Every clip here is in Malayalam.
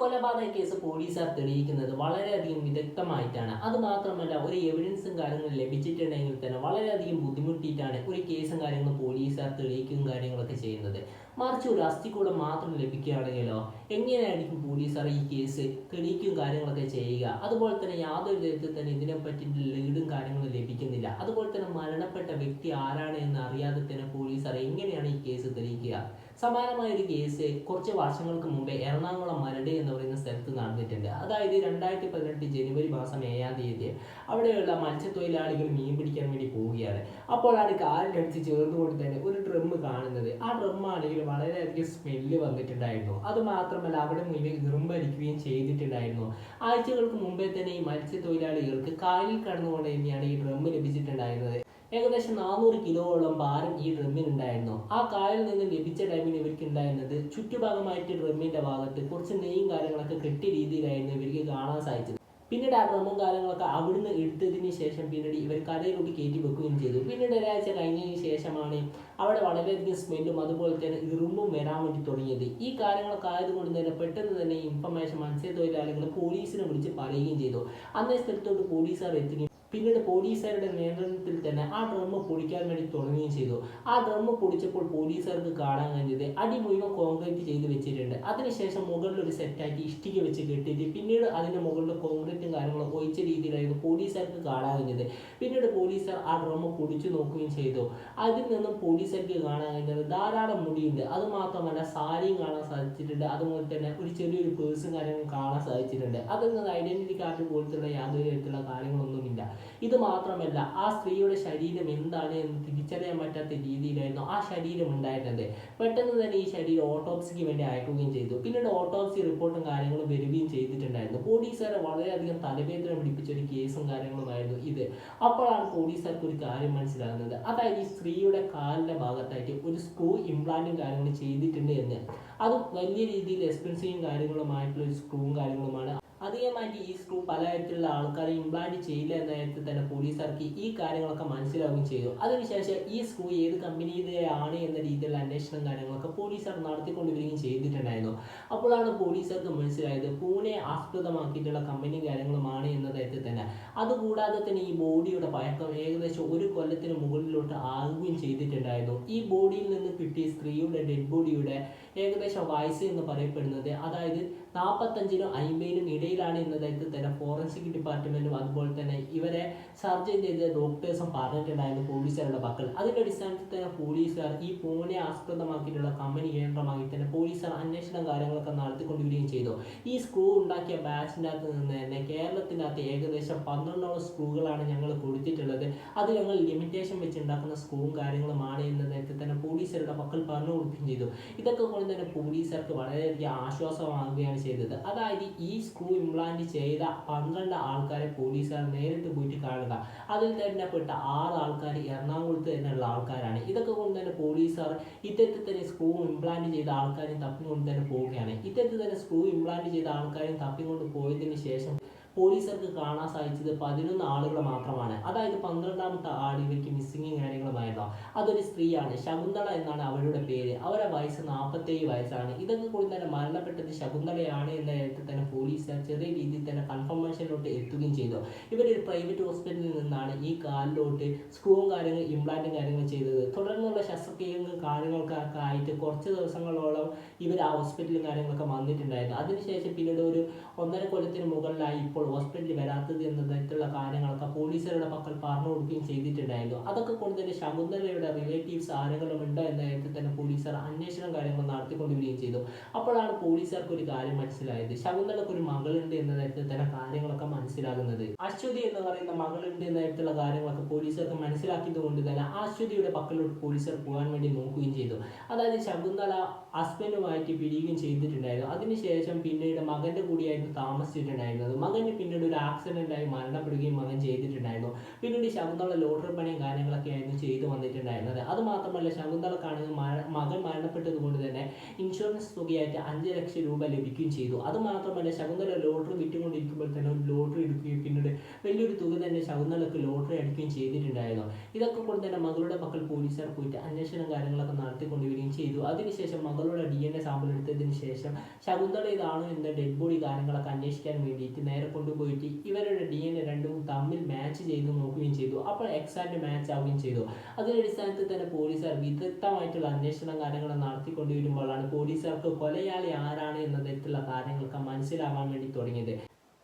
കൊലപാതക കേസ് പോലീസുകാർ തെളിയിക്കുന്നത് വളരെയധികം വിദഗ്ധമായിട്ടാണ്. അത് മാത്രമല്ല ഒരു എവിഡൻസും കാര്യങ്ങളും ലഭിച്ചിട്ടുണ്ടെങ്കിൽ തന്നെ വളരെയധികം ബുദ്ധിമുട്ടിയിട്ടാണ് ഒരു കേസും കാര്യങ്ങളും പോലീസുകാർ തെളിയിക്കുകയും കാര്യങ്ങളൊക്കെ ചെയ്യുന്നത്. മറിച്ച് ഒരു അസ്ഥികൂടം മാത്രം ലഭിക്കുകയാണെങ്കിലോ എങ്ങനെയായിരിക്കും പോലീസുകാർ ഈ കേസ് തെളിയിക്കുകയും കാര്യങ്ങളൊക്കെ ചെയ്യുക? അതുപോലെ തന്നെ യാതൊരു തരത്തിൽ തന്നെ ഇതിനെ പറ്റിയിട്ട് ലീഡും കാര്യങ്ങളും ലഭിക്കുന്നില്ല. അതുപോലെ തന്നെ മരണപ്പെട്ട വ്യക്തി ആരാണ് എന്ന് അറിയാതെ തന്നെ പോലീസുകാർ എങ്ങനെയാണ് ഈ കേസ് തെളിയിക്കുക? സമാനമായ ഒരു കേസ് കുറച്ച് വർഷങ്ങൾക്ക് മുമ്പേ എറണാകുളം മരട് എന്ന് പറയുന്ന സ്ഥലത്ത് നടന്നിട്ടുണ്ട്. അതായത് രണ്ടായിരത്തി പതിനെട്ട് ജനുവരി മാസം ഏഴാം തീയതി അവിടെയുള്ള മത്സ്യത്തൊഴിലാളികൾ മീൻ പിടിക്കാൻ വേണ്ടി പോവുകയാണ്. അപ്പോഴാണ് കാലിനടുത്ത് ചേർന്നുകൊണ്ട് തന്നെ ഒരു ഡ്രം കാണുന്നത്. ആ ഡ്രം ആണെങ്കിൽ വളരെയധികം സ്മെല്ല് വന്നിട്ടുണ്ടായിരുന്നു. അത് മാത്രമല്ല അവിടെ മുന്നിൽ ഇറുമ്പരിക്കുകയും ചെയ്തിട്ടുണ്ടായിരുന്നു. ആഴ്ചകൾക്ക് മുമ്പേ തന്നെ ഈ മത്സ്യത്തൊഴിലാളികൾക്ക് കായലിൽ കടന്നുകൊണ്ട് തന്നെയാണ് ഈ ഡ്രം ലഭിച്ചിട്ടുണ്ടായിരുന്നത്. ഏകദേശം നാനൂറ് കിലോയോളം ഭാരം ഈ ഡ്രമ്മിനുണ്ടായിരുന്നു ആ കായലിൽ നിന്ന് ലഭിച്ച ടൈമിൽ ഇവർക്ക് ഉണ്ടായിരുന്നത് ചുറ്റുഭാഗമായിട്ട് ഡ്രമ്മിന്റെ ഭാഗത്ത് കുറച്ച് നെയ്യും കാര്യങ്ങളൊക്കെ കെട്ടിയ രീതിയിലായിരുന്നു ഇവർക്ക് കാണാൻ സാധിച്ചത്. പിന്നീട് ആ ഡ്രമ്മും കാര്യങ്ങളൊക്കെ അവിടുന്ന് എടുത്തതിന് ശേഷം പിന്നീട് ഇവർ കടയിലോട്ട് കയറ്റി വെക്കുകയും ചെയ്തു. പിന്നീട് ഒരാഴ്ച കഴിഞ്ഞതിന് ശേഷമാണ് അവിടെ വളരെയധികം സ്മെല്ലും അതുപോലെ തന്നെ ഇറുമ്പും വരാൻ വേണ്ടി തുടങ്ങിയത്. ഈ കാര്യങ്ങളൊക്കെ ആയതുകൊണ്ട് തന്നെ പെട്ടെന്ന് തന്നെ ഇൻഫർമേഷൻ മത്സ്യത്തൊഴിലാളികൾ പോലീസിനെ വിളിച്ച് പറയുകയും ചെയ്തു. അന്നേ സ്ഥലത്തോട്ട് പോലീസുകാർ എത്തുകയും പിന്നീട് പോലീസുകാരുടെ നിയന്ത്രണത്തിൽ തന്നെ ആ ഡ്രമ്മ് പൊടിക്കാൻ വേണ്ടി തുടങ്ങുകയും ചെയ്തു. ആ ഡ്രമ്മ് പൊടിച്ചപ്പോൾ പോലീസുകാർക്ക് കാണാൻ കഴിഞ്ഞത് അടി മുഴുവൻ കോൺക്രീറ്റ് ചെയ്ത് വെച്ചിട്ടുണ്ട്. അതിനുശേഷം മുകളിൽ ഒരു സെറ്റാക്കി ഇഷ്ടിക വെച്ച് കെട്ടിയിട്ട് പിന്നീട് അതിന്റെ മുകളിൽ കോൺക്രീറ്റും കാര്യങ്ങളും ഒഴിച്ച രീതിയിലായിരുന്നു പോലീസുകാർക്ക് കാണാൻ കഴിഞ്ഞത്. പിന്നീട് പോലീസുകാർ ആ ഡ്രമ്മ് പൊടിച്ചു നോക്കുകയും ചെയ്തു. അതിൽ നിന്നും പോലീസുകാർക്ക് കാണാൻ കഴിഞ്ഞത് ധാരാളം മുടിയുണ്ട്. അത് മാത്രമല്ല സാരിയും കാണാൻ സാധിച്ചിട്ടുണ്ട്. അതുപോലെ തന്നെ ഒരു ചെറിയൊരു പേഴ്സും കാര്യങ്ങളും കാണാൻ സാധിച്ചിട്ടുണ്ട്. അതിൽ നിന്ന് ഐഡന്റിറ്റി കാർഡ് പോലത്തുള്ള യാതൊരു തരത്തിലുള്ള കാര്യങ്ങളൊന്നുമില്ല. ഇത് മാത്രമല്ല ആ സ്ത്രീയുടെ ശരീരം എന്താണ് എന്ന് തിരിച്ചറിയാൻ പറ്റാത്ത രീതിയിലായിരുന്നു ആ ശരീരം ഉണ്ടായിരുന്നത്. പെട്ടെന്ന് തന്നെ ഈ ശരീരം ഓട്ടോപ്സിക്ക് വേണ്ടി അയക്കുകയും ചെയ്തു. പിന്നീട് ഓട്ടോപ്സി റിപ്പോർട്ടും കാര്യങ്ങളും വരികയും ചെയ്തിട്ടുണ്ടായിരുന്നു. പോലീസുകാരെ വളരെയധികം തലവേദന പിടിപ്പിച്ച ഒരു കേസും കാര്യങ്ങളുമായിരുന്നു ഇത്. അപ്പോഴാണ് പോലീസുകാർക്ക് ഒരു കാര്യം മനസ്സിലാകുന്നത്. അതായത് ഈ സ്ത്രീയുടെ കാലിന്റെ ഭാഗത്തായിട്ട് ഒരു സ്ക്രൂ ഇംപ്ലാന്റും കാര്യങ്ങളും ചെയ്തിട്ടുണ്ട് എന്ന്. അതും വലിയ രീതിയിൽ എക്സ്പെൻസീവും കാര്യങ്ങളുമായിട്ടുള്ള ഒരു സ്ക്രൂവും കാര്യങ്ങളുമാണ്. അധികമായിട്ട് ഈ സ്ക്രൂ പലതരത്തിലുള്ള ആൾക്കാരെ ഇംപ്ലാന്റ് ചെയ്യില്ല എന്ന നേരത്തിൽ തന്നെ പോലീസുകാർക്ക് ഈ കാര്യങ്ങളൊക്കെ മനസ്സിലാവുകയും ചെയ്തു. അതിനുശേഷം ഈ സ്ക്രൂ ഏത് കമ്പനിയുടെ ആണ് എന്ന രീതിയിലുള്ള അന്വേഷണം കാര്യങ്ങളൊക്കെ പോലീസുകാർ നടത്തിക്കൊണ്ടുവരികയും ചെയ്തിട്ടുണ്ടായിരുന്നു. അപ്പോഴാണ് പോലീസുകാർക്ക് മനസ്സിലായത് പൂനെ ആസ്പദമാക്കിയിട്ടുള്ള കമ്പനിയും കാര്യങ്ങളുമാണ് എന്ന തരത്തിൽ തന്നെ. അതുകൂടാതെ തന്നെ ഈ ബോഡിയുടെ പഴക്കം ഏകദേശം ഒരു കൊല്ലത്തിന് മുകളിലോട്ട് ആകുകയും ചെയ്തിട്ടുണ്ടായിരുന്നു. ഈ ബോഡിയിൽ നിന്ന് കിട്ടിയ സ്ത്രീയുടെ ഡെഡ് ബോഡിയുടെ ഏകദേശം വയസ്സ് എന്ന് പറയപ്പെടുന്നത് അതായത് നാൽപ്പത്തഞ്ചിനും അയിമ്പതിനും ഇടയിലാണ് എന്ന തരത്തിൽ തന്നെ ഫോറൻസിക് ഡിപ്പാർട്ട്മെന്റും അതുപോലെ തന്നെ ഇവരെ സർജൻ ചെയ്ത ഡോക്ടേഴ്സും പറഞ്ഞിട്ടുണ്ടായിരുന്നു പോലീസുകാരുടെ പക്കൽ. അതിന്റെ അടിസ്ഥാനത്തിൽ തന്നെ പോലീസുകാർ ഈ ഫോണിനെ ആസ്പദമാക്കിയിട്ടുള്ള കമ്പനി കേന്ദ്രമായി തന്നെ പോലീസുകാർ അന്വേഷണം കാര്യങ്ങളൊക്കെ നടത്തിക്കൊണ്ടിരിക്കുകയും ചെയ്തു. ഈ സ്ക്രൂ ഉണ്ടാക്കിയ ബാച്ചിന്റെ അകത്ത് നിന്ന് തന്നെ കേരളത്തിന്റെ അകത്ത് ഏകദേശം പന്ത്രണ്ടോളം സ്ക്രൂകളാണ് ഞങ്ങൾ കൊടുത്തിട്ടുള്ളത്. അത് ഞങ്ങൾ ലിമിറ്റേഷൻ വെച്ച് ഉണ്ടാക്കുന്ന സ്ക്രൂവും കാര്യങ്ങളുമാണ് എന്ന തന്നെ പോലീസുകാരുടെ പക്കൽ പറഞ്ഞു കൊടുക്കുകയും ചെയ്തു. ഇതൊക്കെ കൊണ്ട് തന്നെ പോലീസുകാർക്ക് വളരെയധികം ആശ്വാസമാകുകയാണ് ചെയ്തത്. അതായത് ഈ സ്ക്രൂ ഇംപ്ലാന്റ് ചെയ്ത പന്ത്രണ്ട് ആൾക്കാരെ പോലീസുകാർ നേരിട്ട് പോയിട്ട് കാണുക. അതിൽ തന്നെ പെട്ട ആറ് ആൾക്കാർ എറണാകുളത്ത് തന്നെയുള്ള ആൾക്കാരാണ്. ഇതൊക്കെ കൊണ്ട് തന്നെ പോലീസുകാർ ഇത്തരത്തിൽ തന്നെ സ്ക്രൂ ഇംപ്ലാന്റ് ചെയ്ത ആൾക്കാരെയും തപ്പിക്കൊണ്ട് തന്നെ പോവുകയാണ്. ഇത്തരത്തിൽ തന്നെ സ്ക്രൂ ഇംപ്ലാന്റ് ചെയ്ത ആൾക്കാരെയും തപ്പിക്കൊണ്ട് പോയതിന് ശേഷം പോലീസുകാർക്ക് കാണാൻ സാധിച്ചത് പതിനൊന്ന് ആളുകൾ മാത്രമാണ്. അതായത് പന്ത്രണ്ടാമത്തെ ആൾ ഇവർക്ക് മിസ്സിങ്ങും കാര്യങ്ങളുമായിരുന്നു. അതൊരു സ്ത്രീയാണ്. ശകുന്തള എന്നാണ് അവരുടെ പേര്. അവരുടെ വയസ്സ് നാൽപ്പത്തേഴ് വയസ്സാണ്. ഇതൊക്കെ കൂടി തന്നെ മരണപ്പെട്ടത് ശകുന്തളയാണ് എന്ന കാര്യത്തിൽ തന്നെ പോലീസുകാർ ചെറിയ രീതിയിൽ തന്നെ കൺഫർമേഷനിലോട്ട് എത്തുകയും ചെയ്തു. ഇവരൊരു പ്രൈവറ്റ് ഹോസ്പിറ്റലിൽ നിന്നാണ് ഈ കാലിലോട്ട് സ്ക്രൂവും കാര്യങ്ങൾ ഇംപ്ലാന്റും കാര്യങ്ങളും ചെയ്തത്. തുടർന്നുള്ള ശസ്ത്രക്രിയകളും കാര്യങ്ങൾക്കൊക്കെ ആയിട്ട് കുറച്ച് ദിവസങ്ങളോളം ഇവർ ആ ഹോസ്പിറ്റലും കാര്യങ്ങളൊക്കെ വന്നിട്ടുണ്ടായിരുന്നു. അതിനുശേഷം പിന്നീട് ഒരു ഒന്നര കൊല്ലത്തിന് മുകളിലായി ഇപ്പോൾ ഹോസ്പിറ്റലിൽ വരാത്തത് എന്ന തരത്തിലുള്ള കാര്യങ്ങളൊക്കെ പോലീസുകാരുടെ പക്കൽ പറഞ്ഞു കൊടുക്കുകയും ചെയ്തിട്ടുണ്ടായിരുന്നു. അതൊക്കെ കൊണ്ട് തന്നെ ശകുന്തലയുടെ റിലേറ്റീവ്സ് ആരെങ്കിലും ഉണ്ടോ എന്ന കാര്യത്തിൽ തന്നെ പോലീസുകാർ അന്വേഷണം കാര്യങ്ങൾ നടത്തിക്കൊണ്ടുവരികയും ചെയ്തു. അപ്പോഴാണ് പോലീസുകാർക്ക് ഒരു കാര്യം മനസ്സിലായത്. ശകുന്തളക്ക് ഒരു മകളുണ്ട് എന്ന തരത്തിൽ തന്നെ കാര്യങ്ങളൊക്കെ മനസ്സിലാകുന്നത്. അശ്വതി എന്ന് പറയുന്ന മകളുണ്ട് എന്ന തരത്തിലുള്ള കാര്യങ്ങളൊക്കെ പോലീസുകാർക്ക് മനസ്സിലാക്കിയത് കൊണ്ട് തന്നെ അശ്വതിയുടെ പക്കലോട്ട് പോലീസുകാർ പോകാൻ വേണ്ടി നോക്കുകയും ചെയ്തു. അതായത് ശകുന്തള ഹസ്ബൻഡുമായിട്ട് പിരിയുകയും ചെയ്തിട്ടുണ്ടായിരുന്നു. അതിനുശേഷം പിന്നീട് മകന്റെ കൂടിയായിട്ട് താമസിച്ചിട്ടുണ്ടായിരുന്നത്. മകൻ പിന്നീട് ഒരു ആക്സിഡന്റ് ആയി മരണപ്പെടുകയും മകൻ ചെയ്തിട്ടുണ്ടായിരുന്നു. പിന്നീട് ശകുന്തള ലോട്ടറി പണിയും കാര്യങ്ങളൊക്കെ ആയിരുന്നു ചെയ്തു വന്നിട്ടുണ്ടായിരുന്നത്. അത് മാത്രമല്ല ശകുന്തളക്കാണെങ്കിൽ മകൻ മരണപ്പെട്ടത് കൊണ്ട് തന്നെ ഇൻഷുറൻസ് തുകയായിട്ട് അഞ്ച് ലക്ഷം രൂപ ലഭിക്കുകയും ചെയ്തു. അത് മാത്രമല്ല ശകുന്തള ലോട്ടറി വിറ്റുകൊണ്ടിരിക്കുമ്പോൾ തന്നെ ഒരു ലോട്ടറി എടുക്കുകയും പിന്നീട് വലിയൊരു തുക തന്നെ ശകുന്തളക്ക് ലോട്ടറി അടിക്കുകയും ചെയ്തിട്ടുണ്ടായിരുന്നു. ഇതൊക്കെ കൊണ്ട് തന്നെ മകളുടെ മക്കൾ പോലീസുകാർ പോയിട്ട് അന്വേഷണം കാര്യങ്ങളൊക്കെ നടത്തിക്കൊണ്ടുവരികയും ചെയ്തു. അതിനുശേഷം മകളുടെ ഡി എൻ എ സാമ്പിൾ എടുത്തതിന് ശേഷം ശകുന്തള ഇതാണോ എന്ന ഡെഡ് ബോഡി കാര്യങ്ങളൊക്കെ അന്വേഷിക്കാൻ വേണ്ടിയിട്ട് നേരെ കൊണ്ടുപോയിട്ട് ഇവരുടെ ഡി എൻ എ രണ്ടും തമ്മിൽ മാച്ച് ചെയ്ത് നോക്കുകയും ചെയ്തു. അപ്പോൾ എക്സാക്ട് മാച്ച് ആവുകയും ചെയ്തു. അതിന്റെ അടിസ്ഥാനത്തിൽ തന്നെ പോലീസുകാർ വിദഗ്ധമായിട്ടുള്ള അന്വേഷണം കാര്യങ്ങൾ നടത്തിക്കൊണ്ടുവരുമ്പോഴാണ് പോലീസുകാർക്ക് കൊലയാളി ആരാണ് എന്ന തരത്തിലുള്ള കാര്യങ്ങളൊക്കെ മനസ്സിലാവാൻ വേണ്ടി തുടങ്ങിയത്.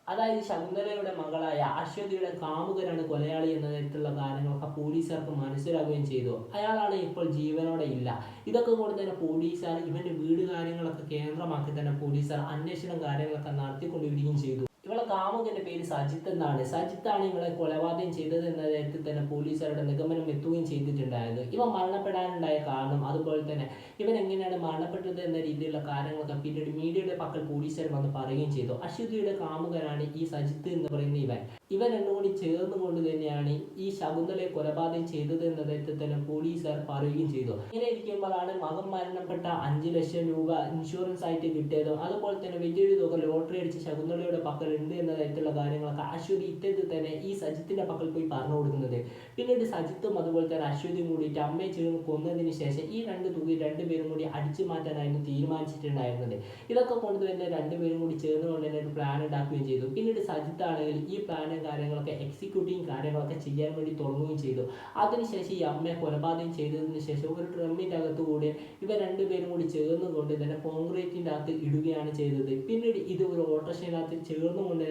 അതായത് ശകുന്തലയുടെ മകളായ അശ്വതിയുടെ കാമുകനാണ് കൊലയാളി എന്ന തരത്തിലുള്ള കാര്യങ്ങളൊക്കെ പോലീസുകാർക്ക് മനസ്സിലാവുകയും ചെയ്തു. അയാളാണ് ഇപ്പോൾ ജീവനോടെ ഇല്ല. ഇതൊക്കെ കൊണ്ട് തന്നെ പോലീസുകാർ ഇവന്റെ വീട് കാര്യങ്ങളൊക്കെ കേന്ദ്രമാക്കി തന്നെ പോലീസുകാർ അന്വേഷണം കാര്യങ്ങളൊക്കെ നടത്തിക്കൊണ്ടുവരികയും ചെയ്തു. ഇവളെ കാമുകന്റെ പേര് സജിത്ത് എന്നാണ്. സജിത്താണ് ഇവളെ കൊലപാതകം ചെയ്തത് എന്ന നേരത്തിൽ തന്നെ പോലീസുകാരുടെ നിഗമനം എത്തുകയും ചെയ്തിട്ടുണ്ടായിരുന്നു ഇവ മരണപ്പെടാനുണ്ടായ കാരണം അതുപോലെ തന്നെ ഇവൻ എങ്ങനെയാണ് മരണപ്പെട്ടത് എന്ന രീതിയിലുള്ള കാര്യങ്ങളൊക്കെ പിന്നീട് മീഡിയയുടെ പക്കൽ പോലീസുകാർ വന്ന് പറയുകയും ചെയ്തു. അശ്വതിയുടെ കാമുകനാണ് ഈ സജിത്ത് എന്ന് പറയുന്ന ഇവൻ. ഇവൻ രണ്ടും കൂടി ചേർന്നുകൊണ്ട് തന്നെയാണ് ഈ ശകുന്തളയെ കൊലപാതകം ചെയ്തത് എന്ന തരത്തിൽ തന്നെ പോലീസുകാർ പറയുകയും ചെയ്തു. ഇങ്ങനെ ഇരിക്കുമ്പോഴാണ് മകൻ മരണപ്പെട്ട അഞ്ച് ലക്ഷം രൂപ ഇൻഷുറൻസ് ആയിട്ട് കിട്ടിയതും. അതുപോലെ തന്നെ വലിയൊരു തുക ലോട്ടറി അടിച്ച് ശകുന്തളയുടെ പക്കൽ ഉണ്ട് എന്ന തരത്തിലുള്ള കാര്യങ്ങളൊക്കെ അശ്വതി ഇത്തരത്തിൽ തന്നെ ഈ സജിത്തിന്റെ പക്കൽ പോയി പറഞ്ഞു കൊടുക്കുന്നത്. പിന്നീട് സജിത്തും അതുപോലെ തന്നെ അശ്വതിയും കൂടിയിട്ട് അമ്മയെ ചേർന്ന് കൊന്നതിന് ശേഷം ഈ രണ്ട് തുക രണ്ടുപേരും കൂടി അടിച്ചു മാറ്റാനായിരുന്നു തീരുമാനിച്ചിട്ടുണ്ടായിരുന്നത്. ഇതൊക്കെ കൊണ്ട് തന്നെ രണ്ടുപേരും കൂടി ചേർന്നുകൊണ്ട് തന്നെ ഒരു പ്ലാൻ ഉണ്ടാക്കുകയും ചെയ്തു. പിന്നീട് സജിത്ത് ആണെങ്കിൽ ഈ പ്ലാനും കാര്യങ്ങളൊക്കെ എക്സിക്യൂട്ടിങ് കാര്യങ്ങളൊക്കെ ചെയ്യാൻ വേണ്ടി തുടങ്ങുകയും ചെയ്തു. അതിനുശേഷം ഈ അമ്മയെ കൊലപാതകം ചെയ്തതിന് ശേഷം ഒരു ഡ്രമ്മിന്റെ അകത്ത് കൂടി ഇവ രണ്ടുപേരും കൂടി ചേർന്നുകൊണ്ട് തന്നെ കോൺക്രീറ്റിന്റെ അകത്ത് ഇടുകയാണ് ചെയ്തത്. പിന്നീട് ഇത് ഒരു ഓട്ടോറിക്ഷയിനകത്ത് ചേർന്നുകൊണ്ട്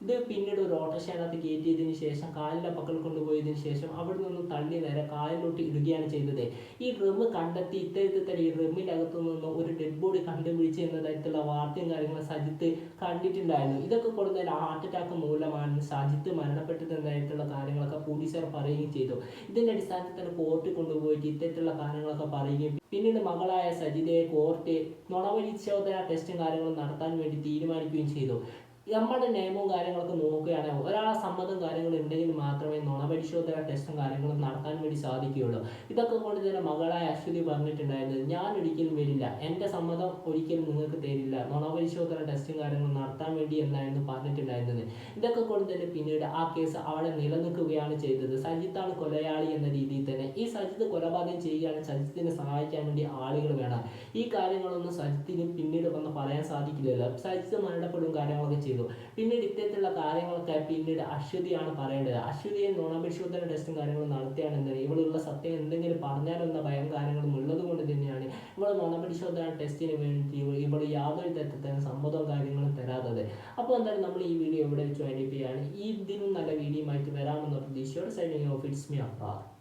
ഇത് പിന്നീട് ഒരു ഓട്ടോറിക്ഷയിനകത്ത് കയറ്റിയതിന് ശേഷം കാലിന്റെ പക്കൽ കൊണ്ടുപോയതിന് ശേഷം അവിടെ നിന്നും തള്ളി നേരെ കാലിലോട്ട് ഇടുകയാണ് ചെയ്തത്. ഈ ഡ്രം കണ്ടെത്തി ഇത്തരത്തിൽ ഈ ഡ്രമ്മിന്റെ അകത്തു നിന്നും ഒരു ഡെഡ് ബോഡി കണ്ടുപിടിച്ച് എന്ന തരത്തിലുള്ള വാർത്തയും കാര്യങ്ങളും സജിത്ത് കണ്ടിട്ടുണ്ടായിരുന്നു. ഇതൊക്കെ കൊണ്ട് തന്നെ ഹാർട്ട് അറ്റാക്ക് മൂലമാണ് സജിത്ത് മരണപ്പെട്ടത് എന്നതായിട്ടുള്ള കാര്യങ്ങളൊക്കെ പോലീസുകാർ പറയുകയും ചെയ്തു. ഇതിന്റെ അടിസ്ഥാനത്തിൽ തന്നെ കോർട്ടിൽ കൊണ്ടുപോയിട്ട് ഇത്തരത്തിലുള്ള കാര്യങ്ങളൊക്കെ പറയുകയും പിന്നീട് മകളായ സജിതയെ കോർട്ട് നുണപരിശോധന ടെസ്റ്റും കാര്യങ്ങളും നടത്താൻ വേണ്ടി തീരുമാനിക്കുകയും ചെയ്തു. നമ്മുടെ നിയമവും കാര്യങ്ങളൊക്കെ നോക്കുകയാണെങ്കിൽ ഒരാളെ സമ്മതം കാര്യങ്ങൾ ഉണ്ടെങ്കിൽ മാത്രമേ നുണപരിശോധന ടെസ്റ്റും കാര്യങ്ങളും നടത്താൻ വേണ്ടി സാധിക്കുകയുള്ളൂ. ഇതൊക്കെ കൊണ്ട് തന്നെ മകളായ അശ്വതി പറഞ്ഞിട്ടുണ്ടായിരുന്നത് ഞാൻ ഒരിക്കലും വരില്ല. എന്റെ സമ്മതം ഒരിക്കലും നിങ്ങൾക്ക് തരില്ല. നുണപരിശോധന ടെസ്റ്റും കാര്യങ്ങളും നടത്താൻ വേണ്ടി എന്നായിരുന്നു പറഞ്ഞിട്ടുണ്ടായിരുന്നത്. ഇതൊക്കെ കൊണ്ട് തന്നെ പിന്നീട് ആ കേസ് അവിടെ നിലനിൽക്കുകയാണ് ചെയ്തത്. സജിത്താണ് കൊലയാളി എന്ന രീതിയിൽ തന്നെ. ഈ സജിത്ത് കൊലപാതകം ചെയ്യുകയാണെങ്കിൽ സജിത്തിനെ സഹായിക്കാൻ വേണ്ടി ആളുകൾ വേണം. ഈ കാര്യങ്ങളൊന്നും സജിത്തിന് പിന്നീട് വന്ന് പറയാൻ സാധിക്കില്ലല്ലോ. സജിത്ത് മരണപ്പെടും കാര്യങ്ങളൊക്കെ ചെയ്തു. പിന്നീട് ഇത്തരത്തിലുള്ള കാര്യങ്ങളൊക്കെ പിന്നീട് അശ്വതിയാണ് പറയേണ്ടത്. അശ്വതിയെ നുണപരിശോധന ടെസ്റ്റും കാര്യങ്ങളും നടത്തുകയാണെന്നുണ്ടെങ്കിൽ ഇവളുള്ള സത്യം എന്തെങ്കിലും പറഞ്ഞാലോ എന്ന ഭയം കാര്യങ്ങളും ഉള്ളത് കൊണ്ട് തന്നെയാണ് ഇവൾ നുണപരിശോധന ടെസ്റ്റിന് വേണ്ടി ഇവൾ യാതൊരു തരത്തിലും സമ്മതവും കാര്യങ്ങളും തരാത്തത്. അപ്പോൾ എന്തായാലും നമ്മൾ ഈ വീഡിയോ ഇവിടെ വെച്ച് വൈൻഡപ്പ് ഈ ഇതിനും നല്ല വീഡിയോ ആയിട്ട് വരാമെന്ന പ്രതീക്ഷയോടെ signing off it's me APAAR